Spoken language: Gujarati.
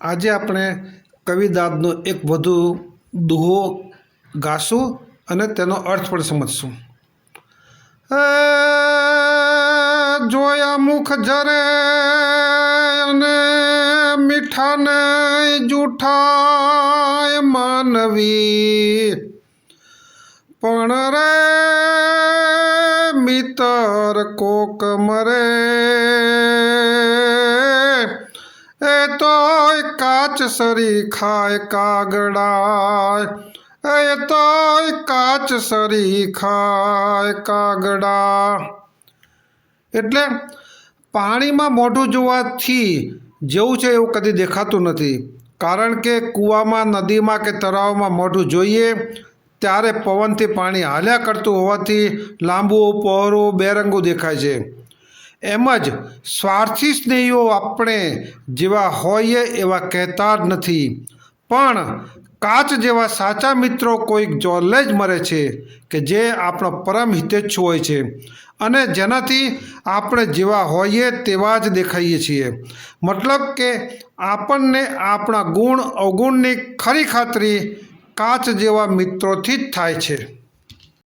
આજે આપણે કવિદાદનો એક વધુ દુહો ગાશું અને તેનો અર્થ પણ સમજશું. જોયા મુખ જરે અને મીઠાને જૂઠાય માનવી. પણ રે, મિતર કોક મરે. એ તોય કાચ સરી ખાય કાગડા એ તોય કાચ સરી ખાય કાગડા. એટલે પાણીમાં મોઢું જોવાથી જેવું છે એવું કદી દેખાતું નથી. કારણ કે કૂવામાં, નદીમાં કે તળાવમાં મોઢું જોઈએ, ત્યારે પવનથી પાણી હાલ્યા કરતું હોવાથી લાંબુ પહોરું બેરંગું દેખાય છે. એમ જ સ્વાર્થી સ્નેહીઓ આપણે જેવા હોઈએ એવા કહેતા જ નથી. પણ કાચ જેવા સાચા મિત્રો કોઈક જોલે જ મરે છે કે જે આપણો પરમ હિતેચ્છુ હોય છે અને જેનાથી આપણે જેવા હોઈએ તેવા જ દેખાઈએ છીએ. મતલબ કે આપણને આપણા ગુણ અવગુણની ખરી ખાતરી કાચ જેવા મિત્રોથી જ થાય છે.